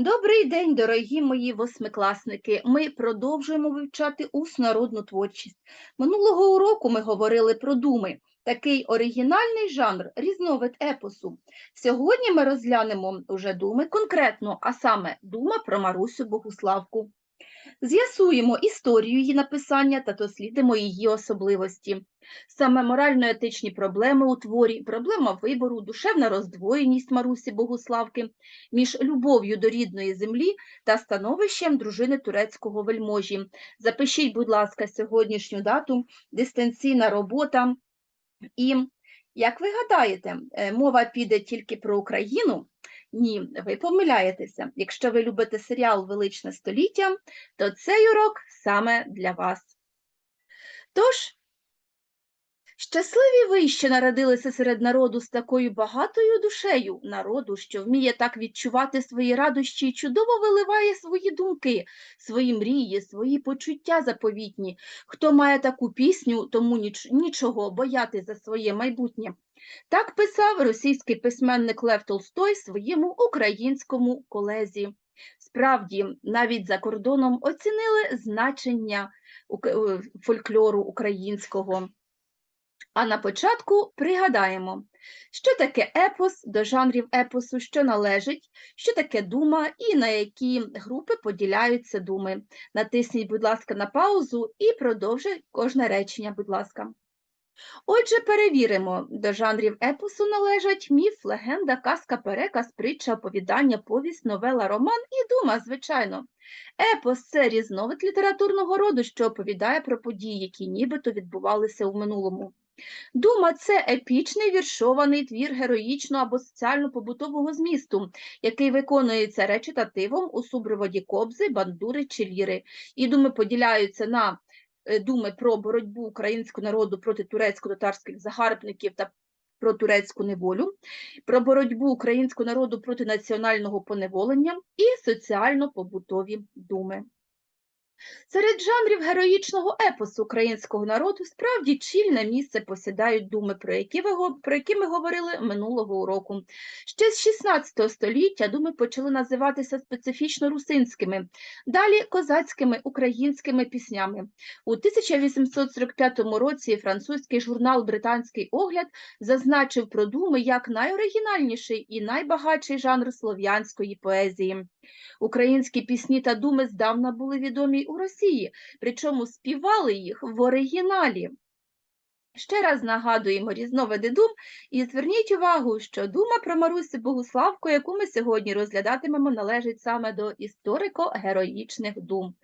Добрий день, дорогі мої восьмикласники. Ми продовжуємо вивчати народну творчість. Минулого уроку ми говорили про думи, такий оригінальний жанр, різновид епосу. Сьогодні ми розглянемо уже думи конкретно, а саме дума про Марусю Богуславку. З'ясуємо історію її написання та дослідимо її особливості. Саме морально-етичні проблеми у творі, проблема вибору, душевна роздвоєність Марусі Богуславки між любов'ю до рідної землі та становищем дружини турецького вельможі. Запишіть, будь ласка, сьогоднішню дату, дистанційна робота. І, як ви гадаєте, е, мова піде тільки про Україну? Ні, ви помиляєтеся. Якщо ви любите серіал Величне століття, то цей урок саме для вас. Тож, щасливі ви, що народилися серед народу з такою багатою душею, народу, що вміє так відчувати свої радощі і чудово виливає свої думки, свої мрії, свої почуття заповітні. Хто має таку пісню, тому ніч, нічого бояти за своє майбутнє. Так писав російський письменник Лев Толстой своєму українському колезі. Справді, навіть за кордоном оцінили значення е, фольклору українського. А на початку пригадаємо, що таке епос до жанрів епосу, що належить, що таке дума і на які групи поділяються думи. Натисніть, будь ласка, на паузу і продовжуй кожне речення, будь ласка. Отже, перевіримо, до жанрів епосу належать міф, легенда, казка, переказ, притча, оповідання, повість, новела, роман і дума, звичайно. Епос це різновид літературного роду, що оповідає про події, які нібито відбувалися у минулому. Дума це епічний віршований твір героїчного або соціально-побутового змісту, який виконується речитативом у супроводі кобзи, бандури чи ліри. І думи поділяються на е, думи про боротьбу українського народу проти турецько-татарських загарбників та про турецьку неволю, про боротьбу українського народу проти національного поневолення і соціально-побутові думи. Серед жанрів героїчного епосу українського народу справді чільне місце посідають думи, про які, ви, про які ми говорили минулого уроку. Ще з 16 століття думи почали називатися специфічно русинськими, далі козацькими українськими піснями. У 1845 році французький журнал Британський огляд зазначив про думи як найоригінальніший і найбагатший жанр слов'янської поезії. Українські пісні та думи здавна були відомі у Росії, причому співали їх в оригіналі. Ще раз нагадуємо різновиди дум і зверніть увагу, що дума про Марусю Богуславку, яку ми сьогодні розглядатимемо, належить саме до історико-героїчних дум.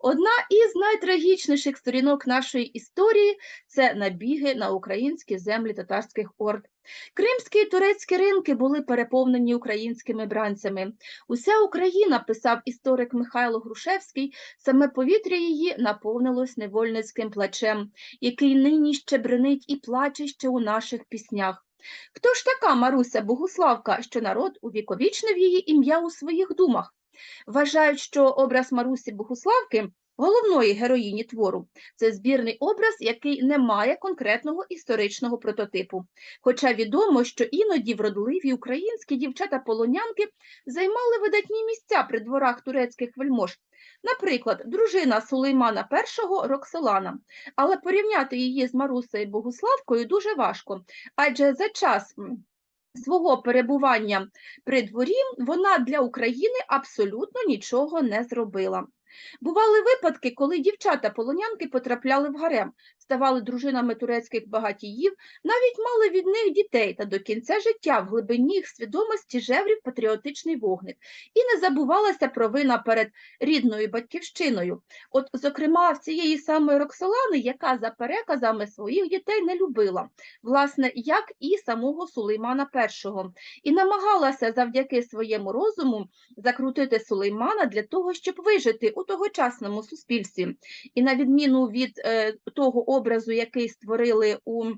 Одна із найтрагічніших сторінок нашої історії це набіги на українські землі татарських орд. Кримські і турецькі ринки були переповнені українськими бранцями. Уся Україна, писав історик Михайло Грушевський, саме повітря її наповнилось невольницьким плачем, який нині ще бренить і плаче ще у наших піснях. Хто ж така Маруся Богуславка, що народ увіковічнив її ім'я у своїх думах? Вважають, що образ Марусі Богуславки, головної героїні твору, це збірний образ, який не має конкретного історичного прототипу. Хоча відомо, що іноді вродливі українські дівчата-полонянки займали видатні місця при дворах турецьких вельмож. Наприклад, дружина Сулеймана І Роксолана, але порівняти її з Марусею Богуславкою дуже важко, адже за час свого перебування при дворі вона для України абсолютно нічого не зробила. Бували випадки, коли дівчата-полонянки потрапляли в гарем, ставали дружинами турецьких багатіїв, навіть мали від них дітей та до кінця життя в глибині їх свідомості жеврів патріотичний вогник і не забувалася провина перед рідною батьківщиною. От, зокрема, в цієї самої Роксолани, яка за переказами своїх дітей не любила, власне, як і самого Сулеймана І, і намагалася завдяки своєму розуму закрутити Сулеймана для того, щоб вижити у тогочасному суспільстві. І на відміну від е, того образу, який створили у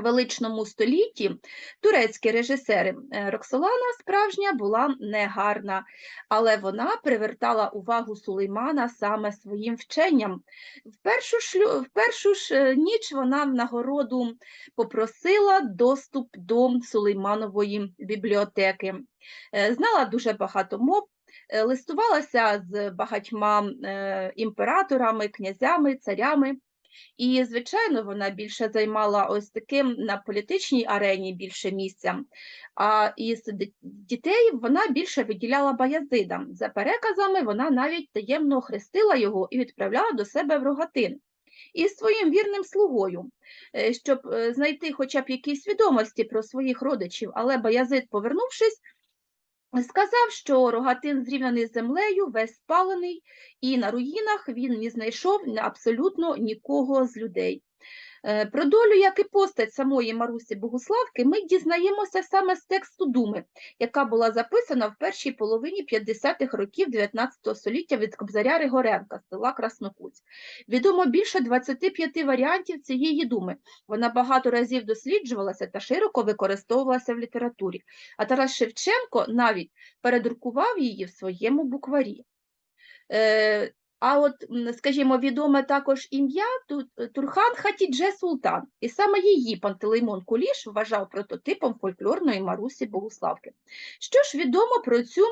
величному столітті турецькі режисери, е, Роксолана справжня була негарна, але вона привертала увагу Сулеймана саме своїм вченням. В першу, шлю... в першу ж е, ніч вона в нагороду попросила доступ до Сулейманової бібліотеки. Е, Знала дуже багато мов, листувалася з багатьма імператорами, князями, царями. І, звичайно, вона більше займала ось таким на політичній арені більше місця, а із дітей вона більше виділяла Баязидам. За переказами, вона навіть таємно хрестила його і відправляла до себе в рогатин. І своїм вірним слугою, е, щоб е, знайти хоча б якісь відомості про своїх родичів, але Баязид, повернувшись, сказав, що рогатин зрівняний з землею, весь спалений, і на руїнах він не знайшов абсолютно нікого з людей. Е, Про долю, як і постать самої Марусі Богуславки, ми дізнаємося саме з тексту Думи, яка була записана в першій половині 50-х років 19 століття від Кобзаря Ригоренка з села Краснокутськ. Відомо більше 25 варіантів цієї думи. Вона багато разів досліджувалася та широко використовувалася в літературі. А Тарас Шевченко навіть передрукував її в своєму букварі. А от, скажімо, відоме також ім'я Ту- Турхан Хатідже Султан, і саме її Пантелеймон Куліш вважав прототипом фольклорної Марусі Богуславки. Що ж відомо про цю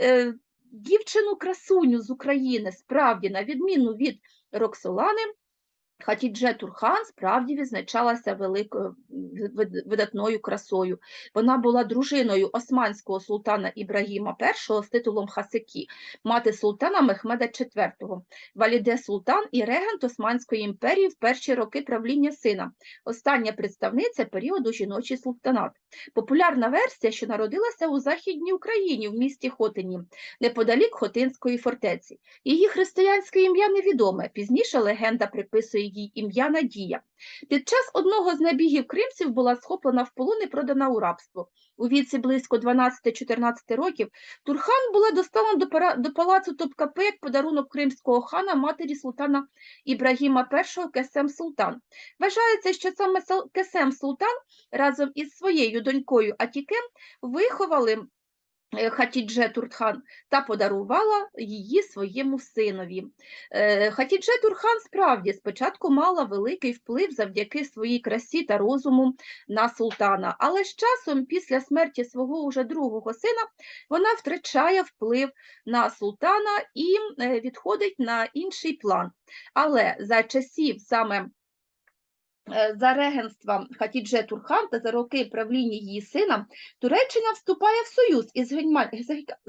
е, дівчину-красуню з України, справді, на відміну від Роксолани, Хатідже Турхан справді відзначалася великою видатною красою. Вона була дружиною османського султана Ібрагіма І з титулом Хасекі, мати султана Мехмеда IV, валіде султан і регент Османської імперії в перші роки правління сина, остання представниця періоду жіночий султанат. Популярна версія, що народилася у Західній Україні в місті Хотині, неподалік Хотинської фортеці. Її християнське ім'я невідоме. Пізніше легенда приписує їй ім'я Надія. Під час одного з набігів кримців була схоплена в полон і продана у рабство. У віці близько 12-14 років Турхан була доставлена до, палацу Топкапи як подарунок кримського хана матері султана Ібрагіма І Кесем Султан. Вважається, що саме Кесем Султан разом із своєю донькою Атікем виховали Хатідже Турхан та подарувала її своєму синові. Е, Хатідже Турхан справді спочатку мала великий вплив завдяки своїй красі та розуму на султана, але з часом, після смерті свого уже другого сина, вона втрачає вплив на султана і е, відходить на інший план. Але за часів саме е, за регенства Хатідже Турхан та за роки правління її сина Туреччина вступає в союз із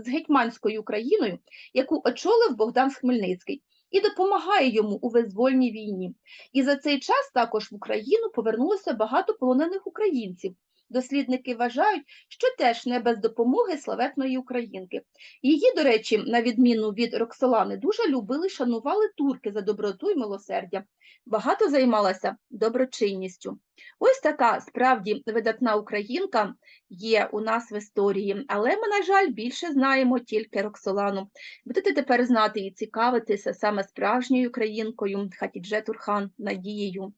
гетьманською Україною, яку очолив Богдан Хмельницький, і допомагає йому у визвольній війні. І за цей час також в Україну повернулося багато полонених українців. Дослідники вважають, що теж не без допомоги славетної українки. Її, до речі, на відміну від Роксолани, дуже любили, шанували турки за доброту і милосердя. Багато займалася доброчинністю. Ось така справді видатна українка є у нас в історії, але ми, на жаль, більше знаємо тільки Роксолану. Будете тепер знати і цікавитися саме справжньою українкою Хатідже Турхан Надією.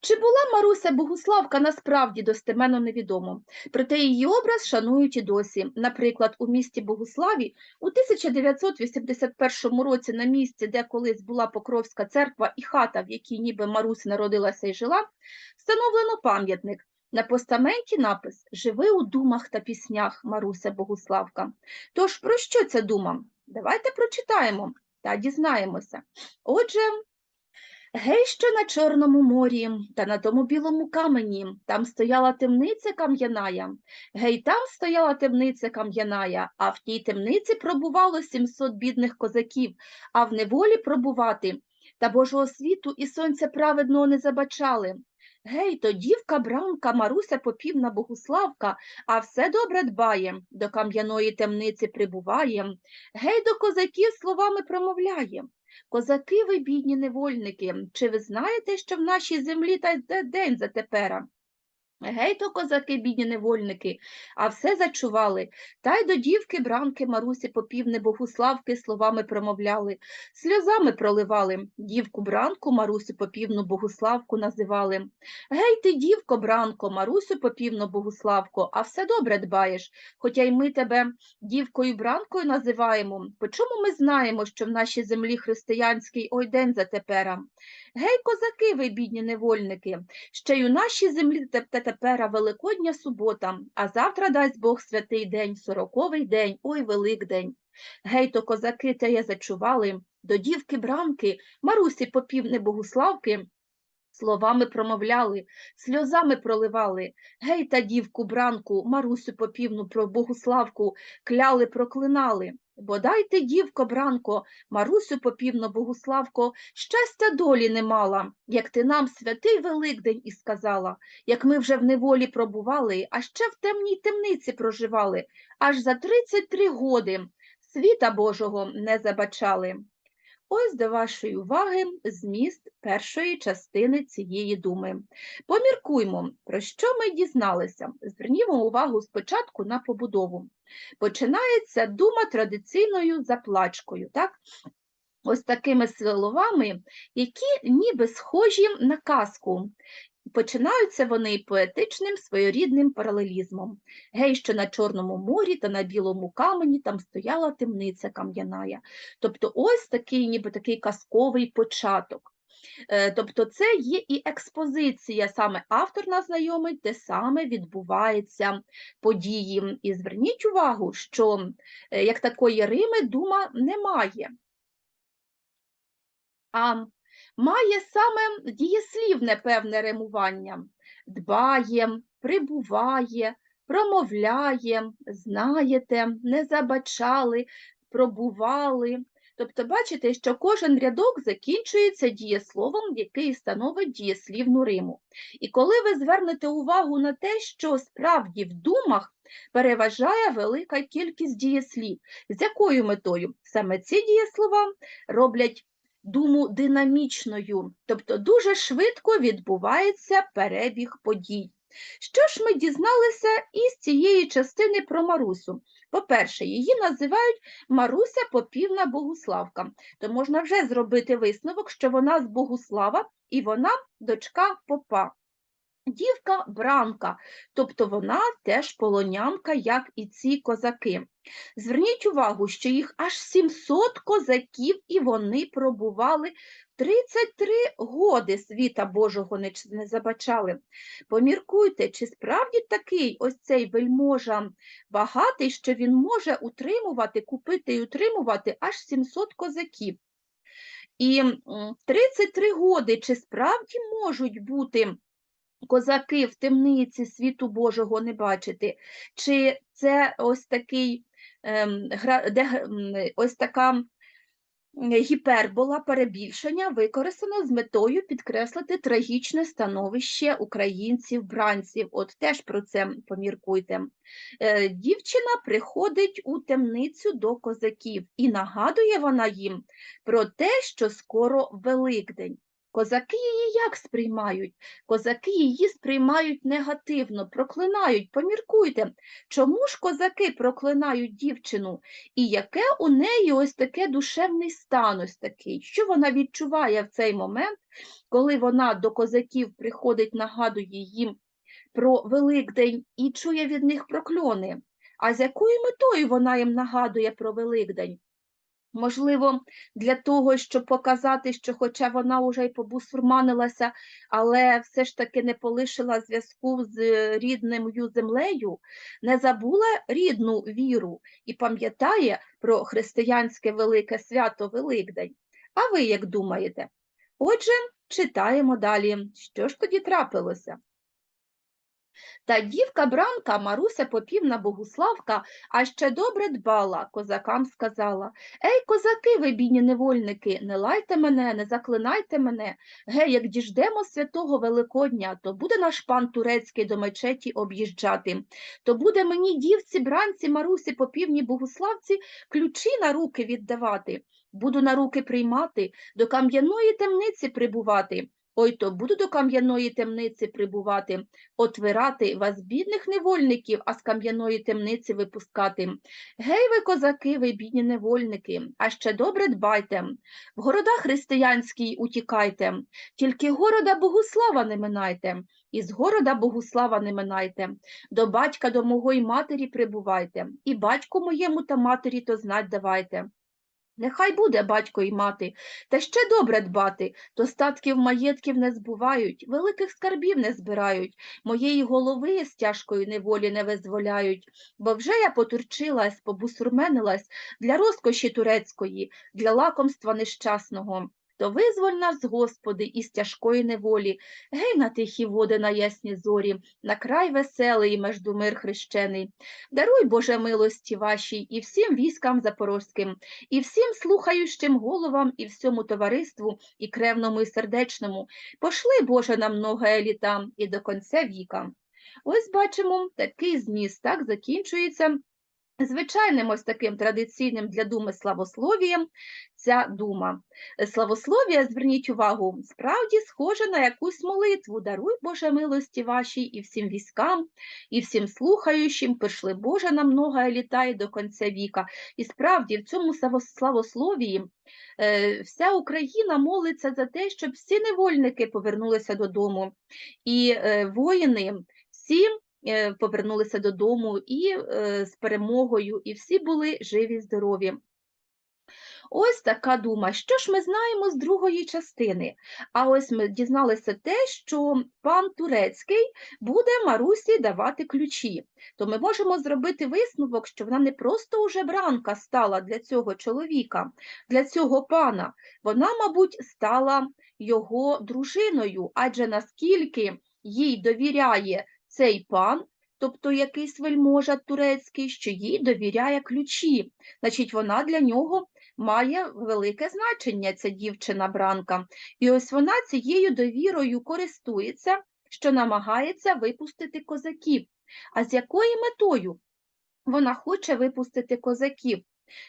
Чи була Маруся Богуславка насправді достеменно невідомо, проте її образ шанують і досі. Наприклад, у місті Богуславі у 1981 році на місці, де колись була Покровська церква і хата, в якій ніби Маруся народилася і жила, встановлено пам'ятник. На постаменті напис Живи у думах та піснях Маруся Богуславка. Тож про що ця дума? Давайте прочитаємо та дізнаємося. Отже, Гей, що на Чорному морі, та на тому білому камені, там стояла темниця кам'яная. Гей, там стояла темниця кам'яная, а в тій темниці пробувало сімсот бідних козаків, а в неволі пробувати. Та Божого світу і сонця праведного не забачали. Гей, то дівка бранка Маруся Попівна Богуславка, а все добре дбає, до кам'яної темниці прибуває. Гей, до козаків словами промовляє. Козаки ви, бідні невольники, чи ви знаєте, що в нашій землі та день затепера? Гей то козаки, бідні невольники, а все зачували, та й до дівки бранки Марусі Попівни Богуславки словами промовляли, сльозами проливали, дівку бранку Марусю Попівну Богуславку називали. Гей ти, дівко, бранко, Марусю Попівну Богуславко, а все добре дбаєш, хоча й ми тебе дівкою бранкою називаємо. По чому ми знаємо, що в нашій землі християнський ой день затепера? Гей, козаки ви, бідні невольники, ще й у нашій землі та тепера Великодня субота, а завтра дасть Бог святий день, сороковий день, ой, Великдень. Гей, то козаки те я зачували, до дівки бранки, Марусі попівни богуславки, словами промовляли, сльозами проливали. Гей, та дівку бранку, Марусю попівну про богуславку, кляли, проклинали. Бодайте, дівко, бранко, Марусю попівно богуславко, щастя долі не мала, як ти нам святий Великдень і сказала, як ми вже в неволі пробували, а ще в темній темниці проживали, аж за 33 годи світа Божого не забачали. Ось до вашої уваги зміст першої частини цієї думи. Поміркуймо, про що ми дізналися. Звернімо увагу спочатку на побудову. Починається дума традиційною заплачкою, так? Ось такими словами, які ніби схожі на казку. Починаються вони поетичним своєрідним паралелізмом. Гей, що на Чорному морі та на білому камені там стояла темниця кам'яная. Тобто ось такий ніби такий казковий початок. Е, Тобто це є і експозиція, саме автор нас знайомить, де саме відбуваються події. І зверніть увагу, що е, як такої Рими дума немає, а має саме дієслівне певне римування. Дбає, прибуває, промовляє, знаєте, не забачали, пробували. Тобто, бачите, що кожен рядок закінчується дієсловом, який становить дієслівну риму. І коли ви звернете увагу на те, що справді в думах переважає велика кількість дієслів, з якою метою саме ці дієслова роблять думу динамічною, тобто дуже швидко відбувається перебіг подій. Що ж ми дізналися із цієї частини про Марусю? По-перше, її називають Маруся Попівна Богуславка, то можна вже зробити висновок, що вона з Богуслава і вона дочка попа. Дівка бранка, тобто вона теж полонянка, як і ці козаки. Зверніть увагу, що їх аж 700 козаків, і вони пробували 33 годи світа Божого не, забачали. Поміркуйте, чи справді такий ось цей вельможа багатий, що він може утримувати, купити і утримувати аж 700 козаків. І 33 годи, чи справді можуть бути козаки в темниці світу Божого не бачити, чи це ось такий ем, де, ось така гіпербола перебільшення використано з метою підкреслити трагічне становище українців-бранців. От теж про це поміркуйте. Е, Дівчина приходить у темницю до козаків, і нагадує вона їм про те, що скоро Великдень. Козаки її як сприймають? Козаки її сприймають негативно, проклинають. Поміркуйте, чому ж козаки проклинають дівчину? І яке у неї ось таке душевний стан ось такий? Що вона відчуває в цей момент, коли вона до козаків приходить, нагадує їм про Великдень і чує від них прокльони? А з якою метою вона їм нагадує про Великдень? Можливо, для того, щоб показати, що хоча вона вже й побусурманилася, але все ж таки не полишила зв'язку з рідною землею, не забула рідну віру і пам'ятає про християнське велике свято Великдень. А ви як думаєте? Отже, читаємо далі, що ж тоді трапилося. Та дівка бранка Маруся Попівна Богуславка, а ще добре дбала, козакам сказала Ей, козаки, ви бідні невольники, не лайте мене, не заклинайте мене. Гей, як діждемо святого Великодня, то буде наш пан турецький до мечеті об'їжджати, то буде мені дівці, бранці, Марусі Попівні Богуславці ключі на руки віддавати. Буду на руки приймати, до кам'яної темниці прибувати. Ой, то буду до кам'яної темниці прибувати, отвирати вас, бідних невольників, а з кам'яної темниці випускати. Гей ви, козаки, ви бідні невольники, а ще добре дбайте. В города християнській утікайте, тільки города Богуслава не минайте, і з города Богуслава не минайте. До батька до мого й матері прибувайте, і батьку моєму та матері то знать давайте. Нехай буде батько й мати, та ще добре дбати, то статків маєтків не збувають, великих скарбів не збирають, моєї голови з тяжкої неволі не визволяють, бо вже я потурчилась, побусурменилась для розкоші турецької, для лакомства нещасного. То визволь нас, Господи, із тяжкої неволі, гей на тихі води на ясні зорі, на край веселий, междумир хрещений. Даруй, Боже, милості вашій і всім військам запорозьким, і всім слухаючим головам, і всьому товариству, і кревному, і сердечному. Пошли, Боже, нам многое літа і до конця віка. Ось бачимо, такий зміст так закінчується звичайним ось таким традиційним для думи славословієм ця дума. Славослов'я, зверніть увагу, справді схоже на якусь молитву. Даруй Боже милості вашій і всім військам, і всім слухаючим, пишли Боже на многое літа і до конця віка. І справді в цьому славо- славословії е, вся Україна молиться за те, щоб всі невольники повернулися додому, і е, воїни всі е, повернулися додому і е, з перемогою, і всі були живі, здорові. Ось така дума. Що ж ми знаємо з другої частини? А ось ми дізналися те, що пан Турецький буде Марусі давати ключі. То ми можемо зробити висновок, що вона не просто уже бранка стала для цього чоловіка, для цього пана. Вона, мабуть, стала його дружиною, адже наскільки їй довіряє цей пан, тобто якийсь вельможа турецький, що їй довіряє ключі. Значить, вона для нього має велике значення ця дівчина-бранка. І ось вона цією довірою користується, що намагається випустити козаків. А з якою метою вона хоче випустити козаків?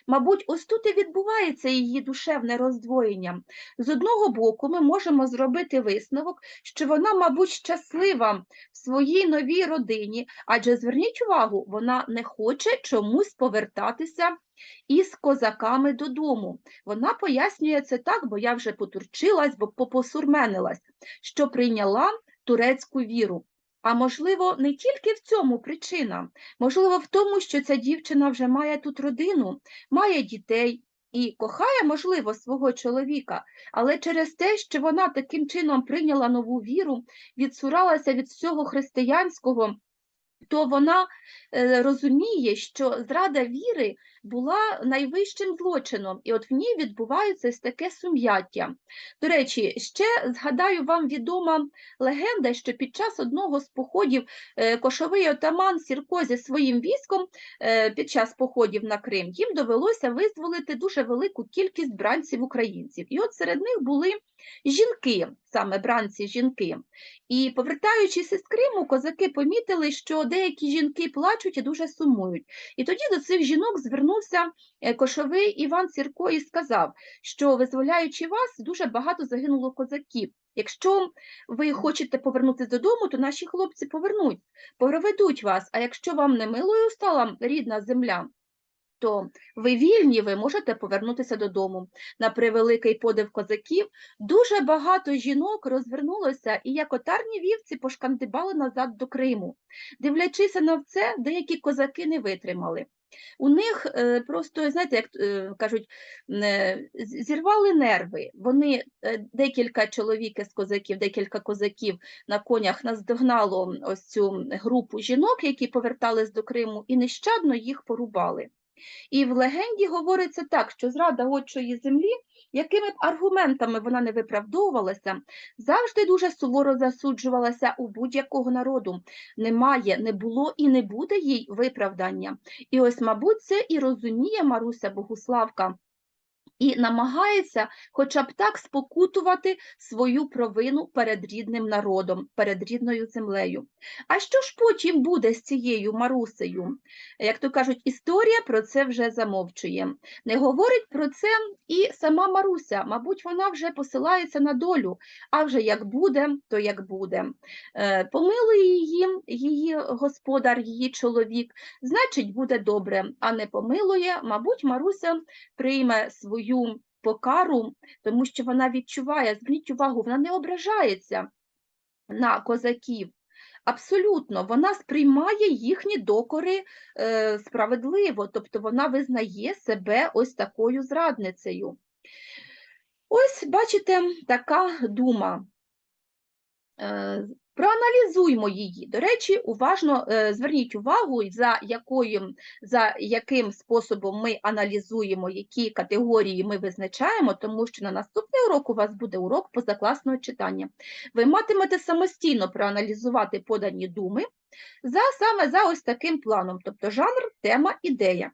Мабуть, ось тут і відбувається її душевне роздвоєння. З одного боку, ми можемо зробити висновок, що вона, мабуть, щаслива в своїй новій родині, адже зверніть увагу, вона не хоче чомусь повертатися із козаками додому. Вона пояснює це так, бо я вже потурчилась, бо попосурменилась, що прийняла турецьку віру. А можливо, не тільки в цьому причина, можливо, в тому, що ця дівчина вже має тут родину, має дітей і кохає, можливо, свого чоловіка, але через те, що вона таким чином прийняла нову віру, відсуралася від всього християнського, то вона е, розуміє, що зрада віри була найвищим злочином, і от в ній відбувається таке сум'яття. До речі, ще згадаю вам відома легенда, що під час одного з походів е, кошовий отаман Сірко зі своїм військом е, під час походів на Крим їм довелося визволити дуже велику кількість бранців українців. І от серед них були жінки, саме бранці жінки. І повертаючись із Криму, козаки помітили, що деякі жінки плачуть і дуже сумують. І тоді до цих жінок звернувся е, кошовий Іван Сірко і сказав, що визволяючи вас, дуже багато загинуло козаків. Якщо ви хочете повернутися додому, то наші хлопці повернуть, проведуть вас. А якщо вам не милою стала рідна земля, то ви вільні, ви можете повернутися додому. На превеликий подив козаків дуже багато жінок розвернулося і як отарні вівці пошкандибали назад до Криму. Дивлячися на це, деякі козаки не витримали. У них е, просто, знаєте, як е, кажуть, е, зірвали нерви. Вони декілька чоловік із козаків, декілька козаків на конях наздогнало ось цю групу жінок, які повертались до Криму, і нещадно їх порубали. І в легенді говориться так, що зрада отчої землі, якими б аргументами вона не виправдовувалася, завжди дуже суворо засуджувалася у будь-якого народу. Немає, не було і не буде їй виправдання. І ось, мабуть, це і розуміє Маруся Богуславка. І намагається хоча б так спокутувати свою провину перед рідним народом, перед рідною землею. А що ж потім буде з цією Марусею? Як то кажуть, історія про це вже замовчує. Не говорить про це і сама Маруся. Мабуть, вона вже посилається на долю, а вже як буде, то як буде. Е, Помилує її, її господар, її чоловік, значить, буде добре, а не помилує, мабуть, Маруся прийме свою покару, тому що вона відчуває, зверніть увагу, вона не ображається на козаків, Абсолютно, вона сприймає їхні докори е, справедливо, тобто вона визнає себе ось такою зрадницею. Ось, бачите, така дума. Е, Проаналізуймо її. До речі, уважно е, зверніть увагу, за, якою, за яким способом ми аналізуємо, які категорії ми визначаємо, тому що на наступний урок у вас буде урок позакласного читання. Ви матимете самостійно проаналізувати подані думи за, саме за ось таким планом, тобто жанр, тема, ідея.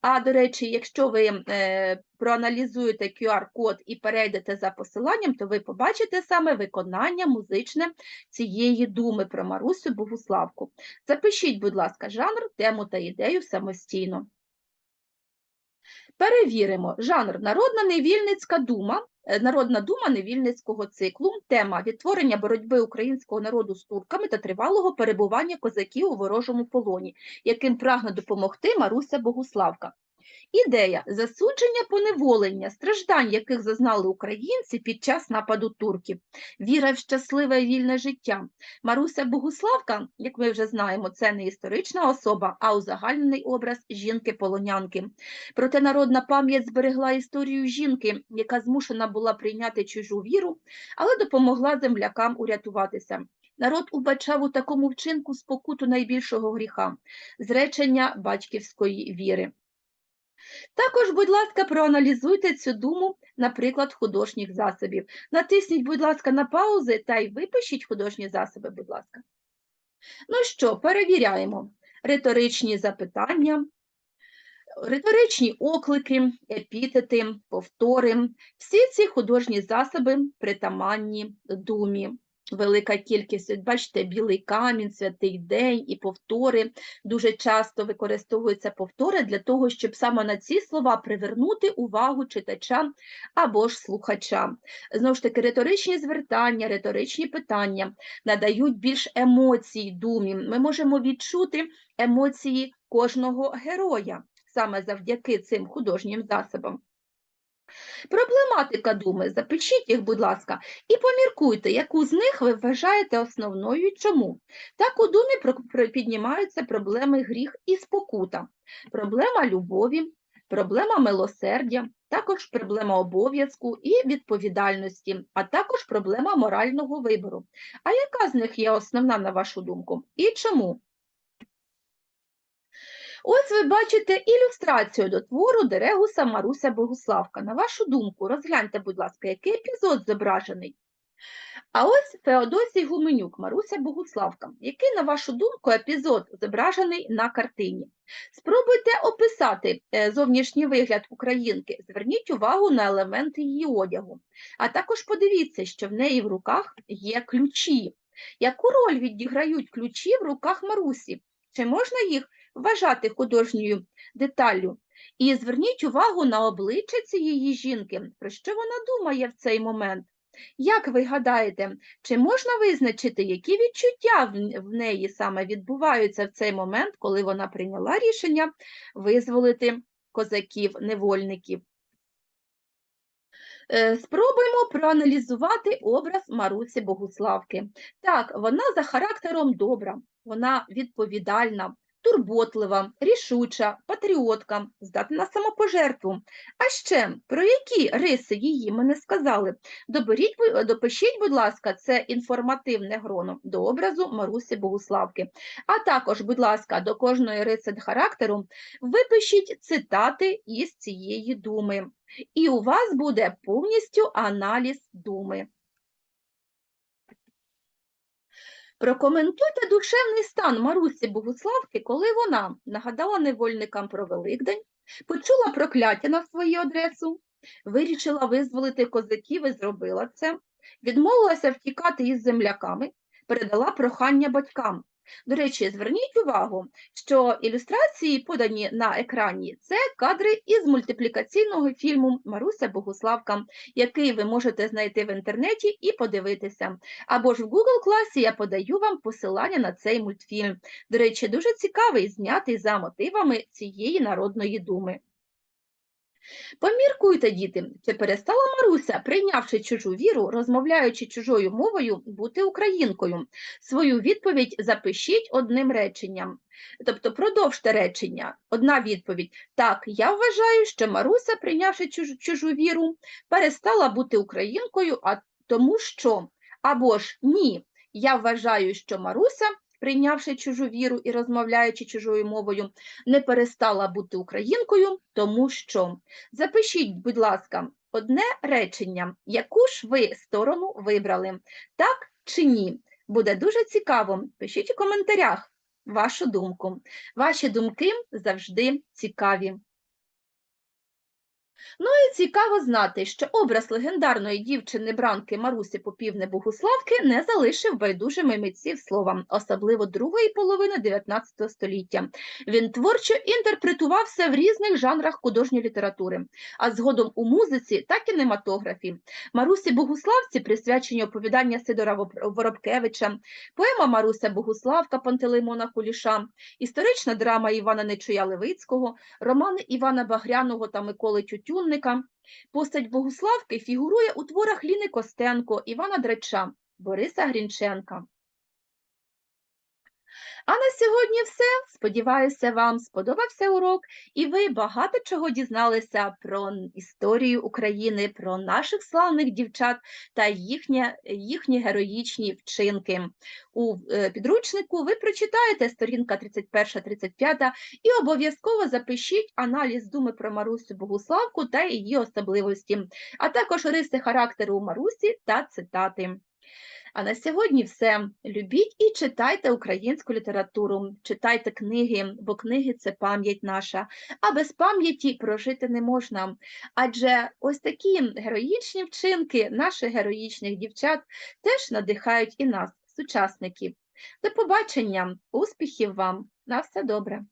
А, до речі, якщо ви е, проаналізуєте QR-код і перейдете за посиланням, то ви побачите саме виконання музичне цієї думи про Марусю Богуславку. Запишіть, будь ласка, жанр, тему та ідею самостійно. Перевіримо. Жанр. Народна невільницька дума, е, Народна дума невільницького циклу, тема. Відтворення боротьби українського народу з турками та тривалого перебування козаків у ворожому полоні, яким прагне допомогти Маруся Богуславка. Ідея засудження поневолення, страждань, яких зазнали українці під час нападу турків, віра в щасливе і вільне життя. Маруся Богуславка, як ми вже знаємо, це не історична особа, а узагальнений образ жінки-полонянки. Проте народна пам'ять зберегла історію жінки, яка змушена була прийняти чужу віру, але допомогла землякам урятуватися. Народ убачав у такому вчинку спокуту найбільшого гріха зречення батьківської віри. Також, будь ласка, проаналізуйте цю думу, наприклад, художніх засобів. Натисніть, будь ласка, на паузи та й випишіть художні засоби, будь ласка. Ну що, перевіряємо. Риторичні запитання, риторичні оклики, епітети, повтори. Всі ці художні засоби притаманні думі. Велика кількість, бачите, білий камінь, святий день і повтори. Дуже часто використовуються повтори для того, щоб саме на ці слова привернути увагу читача або ж слухача. Знову ж таки, риторичні звертання, риторичні питання надають більш емоцій думі. Ми можемо відчути емоції кожного героя саме завдяки цим художнім засобам. Проблематика думи, запишіть їх, будь ласка, і поміркуйте, яку з них ви вважаєте основною і чому. Так у думі піднімаються проблеми гріх і спокута, проблема любові, проблема милосердя, також проблема обов'язку і відповідальності, а також проблема морального вибору. А яка з них є основна, на вашу думку? І чому? Ось ви бачите ілюстрацію до твору Дерегуса Маруся Богуславка. На вашу думку, розгляньте, будь ласка, який епізод зображений. А ось Феодосій Гуменюк, Маруся Богуславка. Який, на вашу думку, епізод зображений на картині? Спробуйте описати е, зовнішній вигляд українки. Зверніть увагу на елементи її одягу. А також подивіться, що в неї в руках є ключі. Яку роль відіграють ключі в руках Марусі? Чи можна їх вважати художньою деталлю? І зверніть увагу на обличчя цієї жінки, про що вона думає в цей момент. Як ви гадаєте, чи можна визначити, які відчуття в неї саме відбуваються в цей момент, коли вона прийняла рішення визволити козаків-невольників? Е, Спробуємо проаналізувати образ Марусі Богуславки. Так, вона за характером добра, вона відповідальна, турботлива, рішуча, патріотка, здатна на самопожертву. А ще про які риси її ми не сказали? Доберіть, допишіть, будь ласка, це інформативне гроно до образу Марусі Богуславки. А також, будь ласка, до кожної риси характеру випишіть цитати із цієї думи. І у вас буде повністю аналіз думи. Прокоментуйте душевний стан Марусі Богуславки, коли вона нагадала невольникам про Великдень, почула прокляття на свою адресу, вирішила визволити козаків і зробила це, відмовилася втікати із земляками, передала прохання батькам. До речі, зверніть увагу, що ілюстрації, подані на екрані, це кадри із мультиплікаційного фільму Маруся Богуславка, який ви можете знайти в інтернеті і подивитися. Або ж в Google класі я подаю вам посилання на цей мультфільм. До речі, дуже цікавий, знятий за мотивами цієї народної думи. Поміркуйте, діти, чи перестала Маруся, прийнявши чужу віру, розмовляючи чужою мовою, бути українкою? Свою відповідь запишіть одним реченням. Тобто продовжте речення. Одна відповідь. Так, я вважаю, що Маруся, прийнявши чужу, чужу віру, перестала бути українкою, а тому що. Або ж ні, я вважаю, що Маруся, прийнявши чужу віру і розмовляючи чужою мовою, не перестала бути українкою, тому що. Запишіть, будь ласка, одне речення, яку ж ви сторону вибрали, так чи ні? Буде дуже цікаво. Пишіть у коментарях вашу думку. Ваші думки завжди цікаві. Ну і цікаво знати, що образ легендарної дівчини-бранки Марусі Попівни Богуславки не залишив байдужими митців слова, особливо другої половини 19 століття. Він творчо інтерпретувався в різних жанрах художньої літератури, а згодом у музиці та кінематографі. Марусі Богуславці присвячені оповідання Сидора Воробкевича, поема Маруся Богуславка Пантелеймона Куліша, історична драма Івана Нечуя Левицького, романи Івана Багряного та Миколи Тютюнника. Постать Богуславки фігурує у творах Ліни Костенко, Івана Дреча, Бориса Грінченка. А на сьогодні все. Сподіваюся, вам сподобався урок, і ви багато чого дізналися про історію України, про наших славних дівчат та їхнє, їхні героїчні вчинки. У е, підручнику ви прочитаєте сторінка 31-35 і обов'язково запишіть аналіз думи про Марусю Богуславку та її особливості, а також риси характеру Марусі та цитати. А на сьогодні все. Любіть і читайте українську літературу, читайте книги, бо книги це пам'ять наша. А без пам'яті прожити не можна. Адже ось такі героїчні вчинки наших героїчних дівчат теж надихають і нас, сучасників. До побачення, успіхів вам! На все добре!